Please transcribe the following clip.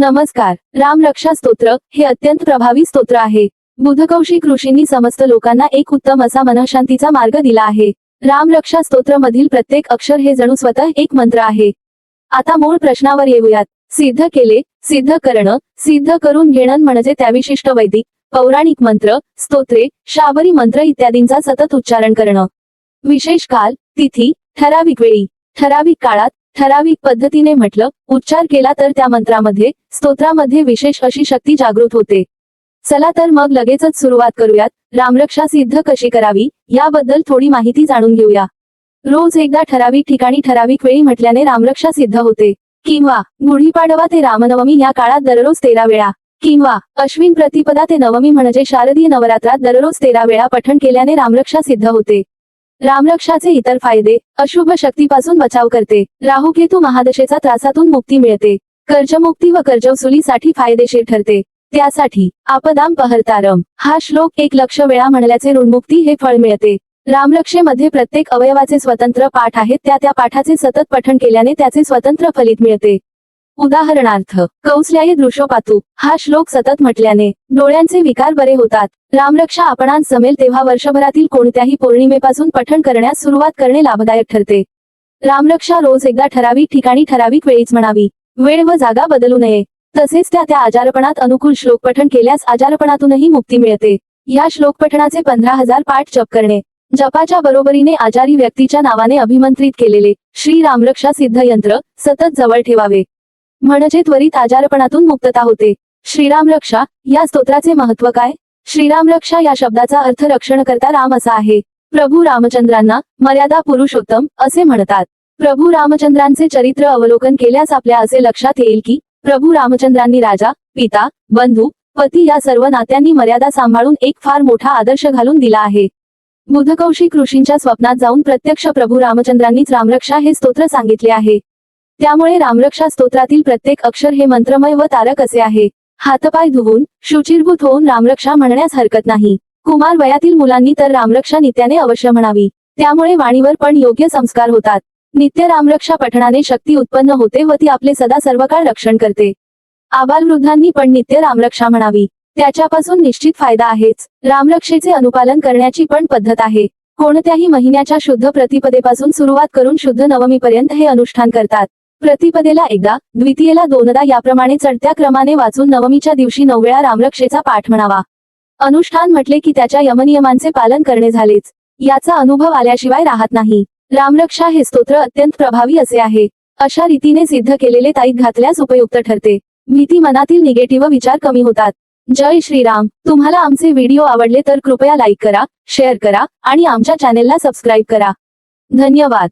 नमस्कार. राम रक्षा स्तोत्र हे अत्यंत प्रभावी स्तोत्र आहे. बुधकौशिक ऋषींनी समस्त लोकांना एक उत्तम असा मनःशांतीचा मार्ग दिला आहे. राम रक्षा स्तोत्र मधील प्रत्येक अक्षर हे जणू स्वतः एक मंत्र आहे. आता मूळ प्रश्नावर येऊयात. सिद्ध केले सिद्ध करणं सिद्ध करून घेणं म्हणजे त्या विशिष्ट वैदिक पौराणिक मंत्र स्तोत्रे शाबरी मंत्र इत्यादींचा सतत उच्चारण करणं. विशेष काल तिथी ठराविक वेळी ठराविक काळात ठराविक पद्धतीने म्हटलं उच्चार केला तर त्या मंत्रामध्ये स्तोत्रामध्ये विशेष अशी शक्ती जागृत होते. चला तर मग लगेचच सुरुवात करूयात रामरक्षा सिद्ध कशी करावी याबद्दल थोडी माहिती जाणून घेऊया. रोज एकदा ठराविक ठिकाणी ठराविक वेळी म्हटल्याने रामरक्षा सिद्ध होते. किंवा गुढीपाडवा ते रामनवमी या काळात दररोज तेरा वेळा. किंवा अश्विन प्रतिपदा ते नवमी म्हणजे शारदीय नवरात्रात दररोज तेरा वेळा पठण केल्याने रामरक्षा सिद्ध होते. रामरक्षाचे इतर फायदे अशुभ शक्तीपासून बचाव करते. राहुकेतू महादशेचा त्रासातून मुक्ती मिळते. कर्जमुक्ती व कर्जवसुलीसाठी फायदेशीर ठरते. त्यासाठी आपदाम पहरतारम. हा श्लोक एक लक्ष वेळा म्हणल्याचे ऋणमुक्ती हे फळ मिळते. रामरक्षेमध्ये प्रत्येक अवयवाचे स्वतंत्र पाठ आहेत त्या त्या पाठाचे सतत पठण केल्याने त्याचे स्वतंत्र फलित मिळते. उदाहरणार्थ कौसल्याय दृशोपातू हा श्लोक सतत म्हटल्याने डोळ्यांचे विकार बरे होतात. रामरक्षा आपणास जमेल तेव्हा वर्षभरातील कोणत्याही पौर्णिमेपासून पठण करण्यास सुरुवात करणे लाभदायक ठरते. रामरक्षा रोज एकदा ठराविक ठिकाणी ठराविक वेळीच म्हणावी. वेळ व जागा बदलू नये. तसेच त्या त्या आजारपणात अनुकूल श्लोक पठण केल्यास आजारपणातूनही मुक्ती मिळते. या श्लोक पठणाचे पंधरा हजार पाठ जप करणे. जपाच्या बरोबरीने आजारी व्यक्तीच्या नावाने अभिमंत्रित केलेले श्री रामरक्षा सिद्ध यंत्र सतत जवळ ठेवावे. म्हणजे त्वरित आजारपणातून मुक्तता होते. श्रीराम रक्षा या स्तोत्राचे महत्त्व काय? श्रीराम रक्षा या शब्दाचा अर्थ रक्षण करता राम असा आहे. प्रभू रामचंद्रांना मर्यादा पुरुषोत्तम असे म्हणतात. प्रभू रामचंद्रांचे चरित्र अवलोकन केल्यास आपल्या असे लक्षात येईल की प्रभू रामचंद्रांनी राजा पिता बंधू पती या सर्व नात्यांनी मर्यादा सांभाळून एक फार मोठा आदर्श घालून दिला आहे. बुधकौशिक ऋषींच्या स्वप्नात जाऊन प्रत्यक्ष प्रभू रामचंद्रांनीच रामरक्षा हे स्तोत्र सांगितले आहे. त्यामुळे रामरक्षा स्तोत्रातील प्रत्येक अक्षर हे मंत्रमय व तारक असे आहे. हातपाय धुवून शुचिरभूत होऊन रामरक्षा म्हणण्यास हरकत नाही. कुमार वयातील मुलांनी तर रामरक्षा नित्याने अवश्य म्हणावी. त्यामुळे वाणीवर पण योग्य संस्कार होतात. नित्य रामरक्षा पठणाने शक्ती उत्पन्न होते व ती आपले सदा सर्वकाळ रक्षण करते. आबालवृद्धांनी पण नित्य रामरक्षा म्हणावी. त्याच्यापासून निश्चित फायदा आहेच. रामरक्षेचे अनुपालन करण्याची पण पद्धत आहे. कोणत्याही महिन्याच्या शुद्ध प्रतिपदेपासून सुरुवात करून शुद्ध नवमीपर्यंत हे अनुष्ठान करतात. प्रतिपदेला एकदा द्वितीयेला दोनदा याप्रमाणे चढत्या क्रमाने वाचून नवमीच्या दिवशी नववेळा रामरक्षेचा पाठ म्हणावा. अनुष्ठान म्हटले की त्याच्या यमनियमांचे पालन करणे झालेच. याचा अनुभव आल्याशिवाय राहत नाही. रामरक्षा हे स्तोत्र अत्यंत प्रभावी असे आहे. अशा रीतीने सिद्ध केलेले ताईत घातल्यास उपयुक्त ठरते. भीती मनातील निगेटिव्ह विचार कमी होतात. जय श्रीराम. तुम्हाला आमचे व्हिडिओ आवडले तर कृपया लाईक करा शेअर करा आणि आमच्या चॅनेलला सबस्क्राईब करा. धन्यवाद.